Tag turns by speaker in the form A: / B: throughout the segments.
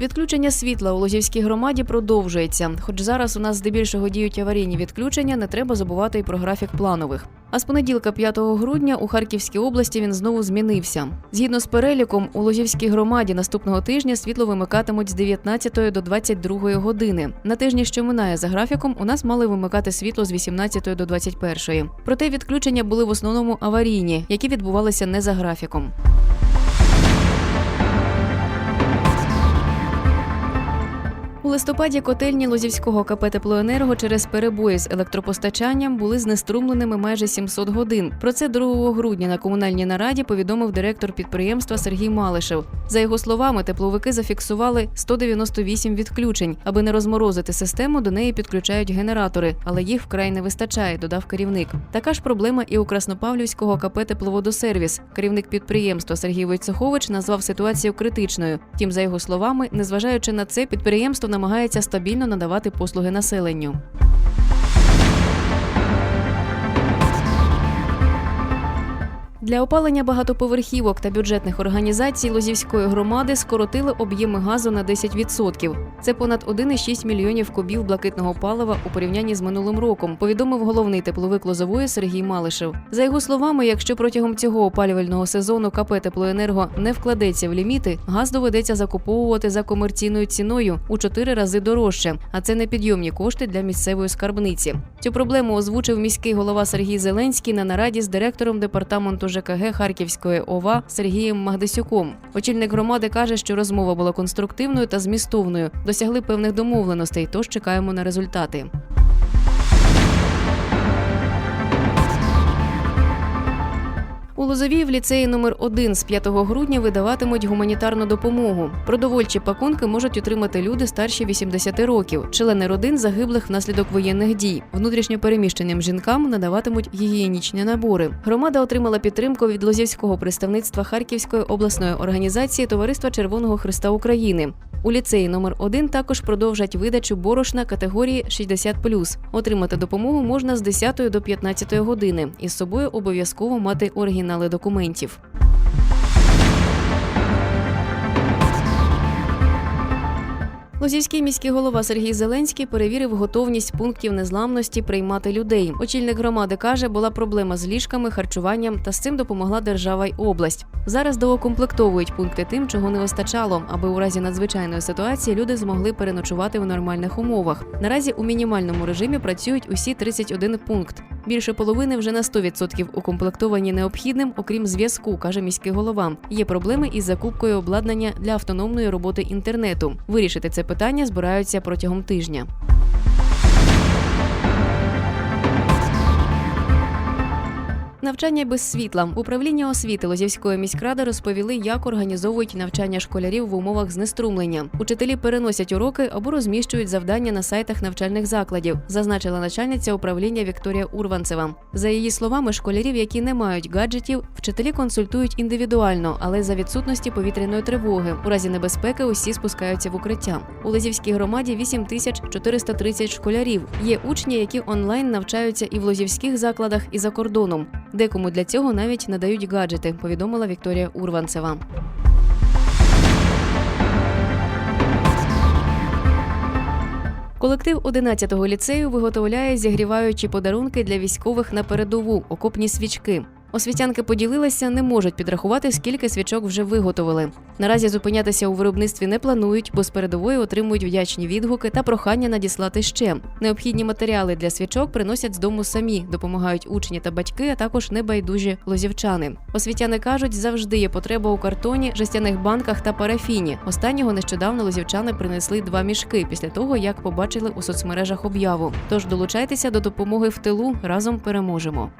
A: Відключення світла у Лозівській громаді продовжується. Хоч зараз у нас здебільшого діють аварійні відключення, не треба забувати і про графік планових. А з понеділка 5 грудня у Харківській області він знову змінився. Згідно з переліком, у Лозівській громаді наступного тижня світло вимикатимуть з 19 до 22 години. На тижні, що минає за графіком, у нас мали вимикати світло з 18 до 21. Проте відключення були в основному аварійні, які відбувалися не за графіком. У листопаді котельні Лозівського КП «Теплоенерго» через перебої з електропостачанням були знеструмленими майже 700 годин. Про це 2 грудня на комунальній нараді повідомив директор підприємства Сергій Малишев. За його словами, тепловики зафіксували 198 відключень. Аби не розморозити систему, до неї підключають генератори, але їх вкрай не вистачає, додав керівник. Така ж проблема і у Краснопавлівського КП «Тепловодосервіс». Керівник підприємства Сергій Войцехович назвав ситуацію критичною. Втім, за його словами, незважаючи на це, підприємство намагається стабільно надавати послуги населенню. Для опалення багатоповерхівок та бюджетних організацій Лозівської громади скоротили об'єми газу на 10%. Це понад 1,6 мільйонів кубів блакитного палива у порівнянні з минулим роком. Повідомив головний тепловик Лозової Сергій Малишев. За його словами, якщо протягом цього опалювального сезону КП «Теплоенерго» не вкладеться в ліміти, газ доведеться закуповувати за комерційною ціною у 4 рази дорожче, а це непідйомні кошти для місцевої скарбниці. Цю проблему озвучив міський голова Сергій Зеленський на нараді з директором департаменту ЖКГ Харківської ОВА Сергієм Магдасюком. Очільник громади каже, що розмова була конструктивною та змістовною. Досягли певних домовленостей, тож чекаємо на результати. У Лозовій в ліцеї номер 1 з 5 грудня видаватимуть гуманітарну допомогу. Продовольчі пакунки можуть отримати люди старші 80 років, члени родин загиблих внаслідок воєнних дій. Внутрішньо переміщеним жінкам надаватимуть гігієнічні набори. Громада отримала підтримку від Лозівського представництва Харківської обласної організації Товариства Червоного Христа України. У ліцеї номер 1 також продовжать видачу борошна категорії 60+. Отримати допомогу можна з 10 до 15 години. Із собою обов'язково мати оригінали документів. Лозівський міський голова Сергій Зеленський перевірив готовність пунктів незламності приймати людей. Очільник громади каже, була проблема з ліжками, харчуванням, та з цим допомогла держава й область. Зараз доукомплектовують пункти тим, чого не вистачало, аби у разі надзвичайної ситуації люди змогли переночувати в нормальних умовах. Наразі у мінімальному режимі працюють усі 31 пункт. Більше половини вже на 100% укомплектовані необхідним, окрім зв'язку, каже міський голова. Є проблеми із закупкою обладнання для автономної роботи інтернету. Вирішити це питання збираються протягом тижня. Навчання без світла. Управління освіти Лозівської міськради розповіли, як організовують навчання школярів в умовах знеструмлення. Учителі переносять уроки або розміщують завдання на сайтах навчальних закладів, зазначила начальниця управління Вікторія Урванцева. За її словами, школярів, які не мають гаджетів, вчителі консультують індивідуально, але за відсутності повітряної тривоги. У разі небезпеки усі спускаються в укриття. У Лозівській громаді 8430 школярів. Є учні, які онлайн навчаються і в лозівських закладах, і за кордоном. Декому для цього навіть надають гаджети, повідомила Вікторія Урванцева. Колектив 11-го ліцею виготовляє зігріваючі подарунки для військових на передову окопні свічки. Освітянки поділилися, не можуть підрахувати, скільки свічок вже виготовили. Наразі зупинятися у виробництві не планують, бо з передової отримують вдячні відгуки та прохання надіслати ще. Необхідні матеріали для свічок приносять з дому самі, допомагають учні та батьки, а також небайдужі лозівчани. Освітяни кажуть, завжди є потреба у картоні, жестяних банках та парафіні. Останнього нещодавно лозівчани принесли два мішки після того, як побачили у соцмережах об'яву. Тож долучайтеся до допомоги в тилу разом переможемо.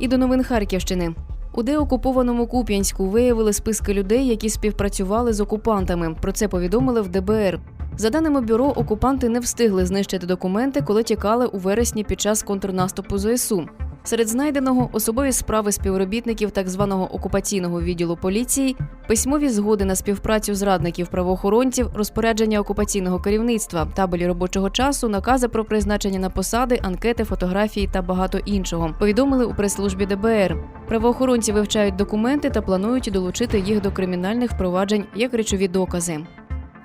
A: І до новин Харківщини. У деокупованому Куп'янську виявили списки людей, які співпрацювали з окупантами. Про це повідомили в ДБР. За даними бюро, окупанти не встигли знищити документи, коли тікали у вересні під час контрнаступу ЗСУ. Серед знайденого особові справи співробітників так званого окупаційного відділу поліції, письмові згоди на співпрацю зрадників правоохоронців, розпорядження окупаційного керівництва, табелі робочого часу, накази про призначення на посади, анкети, фотографії та багато іншого. Повідомили у прес-службі ДБР. Правоохоронці вивчають документи та планують долучити їх до кримінальних впроваджень як речові докази.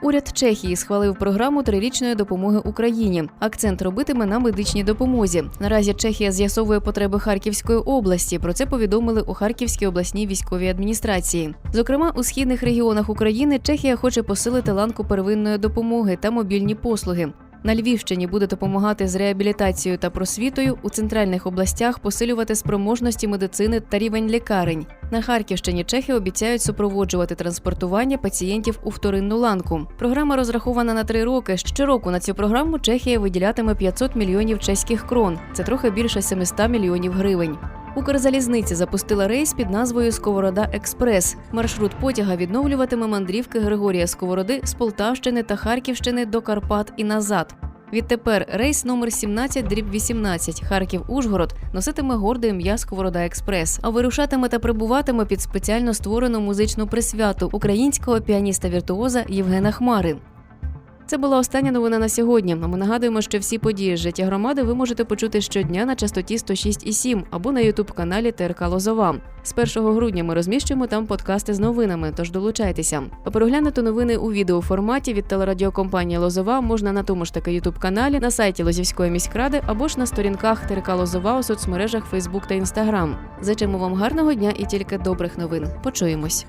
A: Уряд Чехії схвалив програму трирічної допомоги Україні. Акцент робитиме на медичній допомозі. Наразі Чехія з'ясовує потреби Харківської області. Про це повідомили у Харківській обласній військовій адміністрації. Зокрема, у східних регіонах України Чехія хоче посилити ланку первинної допомоги та мобільні послуги. На Львівщині буде допомагати з реабілітацією та просвітою у центральних областях посилювати спроможності медицини та рівень лікарень. На Харківщині чехи обіцяють супроводжувати транспортування пацієнтів у вторинну ланку. Програма розрахована на три роки. Щороку на цю програму Чехія виділятиме 500 мільйонів чеських крон. Це трохи більше 700 мільйонів гривень. Укрзалізниця запустила рейс під назвою Сковорода Експрес. Маршрут потяга відновлюватиме мандрівки Григорія Сковороди з Полтавщини та Харківщини до Карпат і назад. Відтепер рейс номер 17 дріб 18 Харків Ужгород носитиме горде ім'я Сковорода Експрес, а вирушатиме та прибуватиме під спеціально створену музичну присвяту українського піаніста-віртуоза Євгена Хмари. Це була остання новина на сьогодні. Ми нагадуємо, що всі події з життя громади ви можете почути щодня на частоті 106,7 або на ютуб-каналі ТРК Лозова. З 1 грудня ми розміщуємо там подкасти з новинами, тож долучайтеся. А переглянути новини у відеоформаті від телерадіокомпанії Лозова можна на тому ж таки ютуб-каналі, на сайті Лозівської міськради або ж на сторінках ТРК Лозова у соцмережах Facebook та Instagram. Зачимо вам гарного дня і тільки добрих новин. Почуємось.